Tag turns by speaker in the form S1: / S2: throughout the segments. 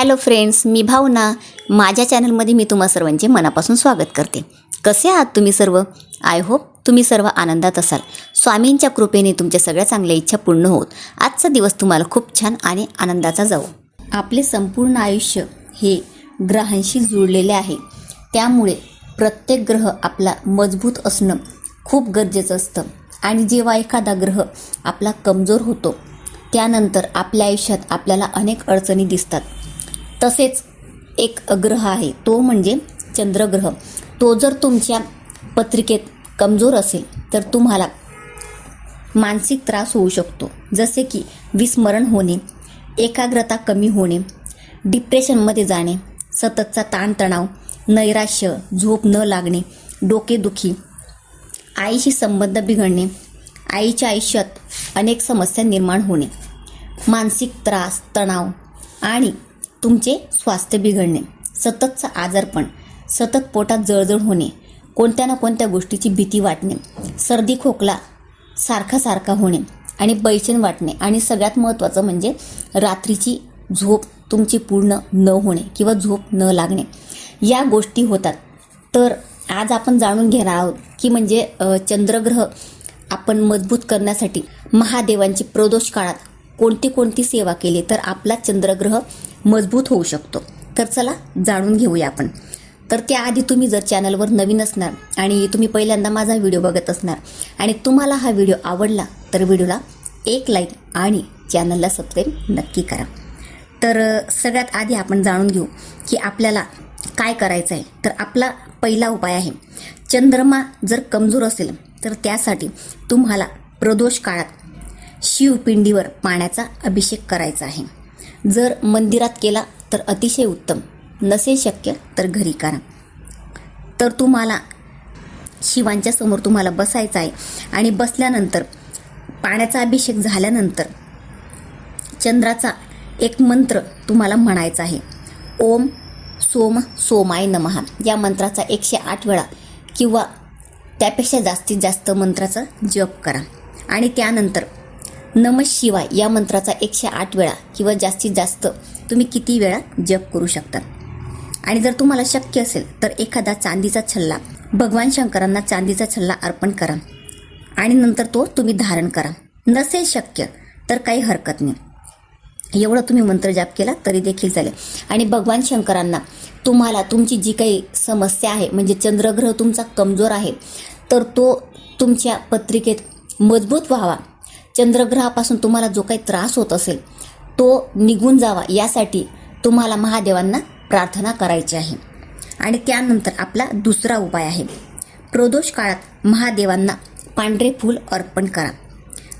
S1: Hello friends मी भावना. माझ्या चॅनलमध्ये मी तुम्हा सर्वांचे मनापासून स्वागत करते. कसे आहात तुम्ही सर्व? आय होप तुम्ही सर्व आनंदात असाल. स्वामींच्या कृपेने तुमच्या सगळ्या चांगल्या इच्छा पूर्ण होत. आजचा दिवस तुम्हाला खूप छान आणि आनंदाचा जाऊ आपले संपूर्ण आयुष्य हे ग्रहांशी जुळलेले आहे. त्यामुळे प्रत्येक ग्रह आपला मजबूत असणं खूप गरजेचं असतं. आणि जेव्हा एखादा ग्रह आपला कमजोर होतो त्यानंतर आपल्या आयुष्यात आपल्याला अनेक अडचणी दिसतात. तसेच एक ग्रह आहे तो म्हणजे चंद्रग्रह. तो जर तुमच्या पत्रिकेत कमजोर असेल तर तुम्हाला मानसिक त्रास होऊ शकतो. जसे की विस्मरण होणे एकाग्रता कमी होणे डिप्रेशनमध्ये जाणे सततचा ताणतणाव नैराश्य झोप न लागणे डोकेदुखी आईशी संबंध बिघडणे आईच्या आयुष्यात अनेक समस्या निर्माण होणे मानसिक त्रास तणाव आणि तुमचे स्वास्थ्य बिघडणे सततचा आजारपण सतत पोटात जळजळ होणे कोणत्या ना कोणत्या गोष्टीची भीती वाटणे सर्दी खोकला सारखा सारखा होणे आणि बैचेन वाटणे आणि सगळ्यात महत्त्वाचं म्हणजे रात्रीची झोप तुमची पूर्ण न होणे किंवा झोप न लागणे. या गोष्टी होतात. तर आज आपण जाणून घेणार आहोत की म्हणजे चंद्रग्रह आपण मजबूत करण्यासाठी महादेवांची प्रदोष काळात कोणती कोणती सेवा केली? तर आपला चंद्रग्रह मजबूत होऊ शकतो. तर चला जाणून घेऊया आपण. तर त्याआधी तुम्ही जर चॅनलवर नवीन असणार आणि तुम्ही पहिल्यांदा माझा व्हिडिओ बघत असणार आणि तुम्हाला हा व्हिडिओ आवडला तर व्हिडिओला एक लाईक आणि चॅनलला सबस्क्राईब नक्की करा. तर सगळ्यात आधी आपण जाणून घेऊ की आपल्याला काय करायचं आहे. तर आपला पहिला उपाय आहे चंद्रमा जर कमजोर असेल तर त्यासाठी तुम्हाला प्रदोष काळात शिवपिंडीवर पाण्याचा अभिषेक करायचा आहे. जर मंदिरात केला तर अतिशय उत्तम. नसेल शक्य तर घरी करा. तर तुम्हाला शिवांच्या समोर तुम्हाला बसायचं आहे आणि बसल्यानंतर पाण्याचा अभिषेक झाल्यानंतर चंद्राचा एक मंत्र तुम्हाला म्हणायचा आहे. ओम सोम सोमाय नमहा या मंत्राचा एकशे आठ वेळा किंवा त्यापेक्षा जास्तीत जास्त मंत्राचा जप करा. आणि त्यानंतर नम शिवाय या मंत्राचा एकशे आठ वेळा किंवा जास्तीत जास्त तुम्ही किती वेळा जप करू शकता. आणि जर तुम्हाला शक्य असेल तर एखादा चांदीचा छल्ला भगवान शंकरांना चांदीचा छल्ला अर्पण करा आणि नंतर तो तुम्ही धारण करा. नसेल शक्य तर काही हरकत नाही. एवढं तुम्ही मंत्र जाप केला तरी देखील चालेल. आणि भगवान शंकरांना तुम्हाला तुमची जी काही समस्या आहे म्हणजे चंद्रग्रह तुमचा कमजोर आहे तर तो तुमच्या पत्रिकेत मजबूत व्हावा. चंद्रग्रहापासून तुम्हाला जो काही त्रास होत असेल तो निघून जावा. यासाठी तुम्हाला महादेवांना प्रार्थना करायची आहे. आणि त्यानंतर आपला दुसरा उपाय आहे. प्रदोष काळात महादेवांना पांढरे फूल अर्पण करा.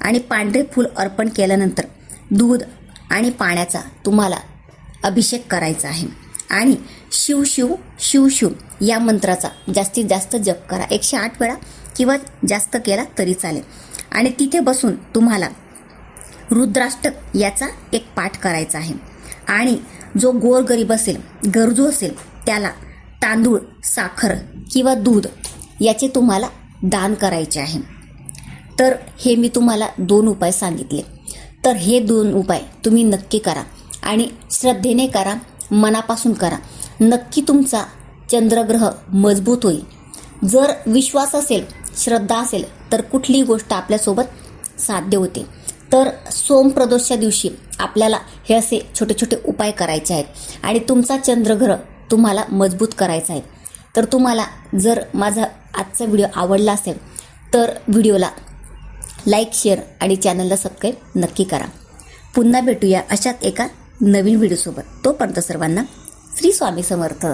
S1: आणि पांढरे फूल अर्पण केल्यानंतर दूध आणि पाण्याचा तुम्हाला अभिषेक करायचा आहे. आणि शिव शिव शिव शिव या मंत्राचा जास्तीत जास्त जप करा. एकशे आठ वेळा किंवा जास्त केला तरी चालेल. आणि तिथे बसून तुम्हाला रुद्राष्टक याचा एक पाठ करायचा आहे. आणि जो गोरगरीब असेल गरजू असेल त्याला तांदूळ साखर किंवा दूध याचे तुम्हाला दान करायचे आहे. तर हे मी तुम्हाला दोन उपाय सांगितले. तर हे दोन उपाय तुम्ही नक्की करा आणि श्रद्धेने करा मनापासून करा. नक्की तुमचा चंद्रग्रह मजबूत होईल. जर विश्वास असेल श्रद्धा असेल तर कुठलीही गोष्ट आपल्यासोबत साध्य होते. तर सोमप्रदोषच्या दिवशी आपल्याला हे असे छोटे छोटे उपाय करायचे आहेत. आणि तुमचा चंद्रग्रह तुम्हाला मजबूत करायचा आहे. तर तुम्हाला जर माझा आजचा व्हिडिओ आवडला असेल तर व्हिडिओला लाईक शेअर आणि चॅनलला सबस्क्राईब नक्की करा. पुन्हा भेटूया अशाच एका नवीन व्हिडिओसोबत. तोपर्यंत सर्वांना श्री स्वामी समर्थ.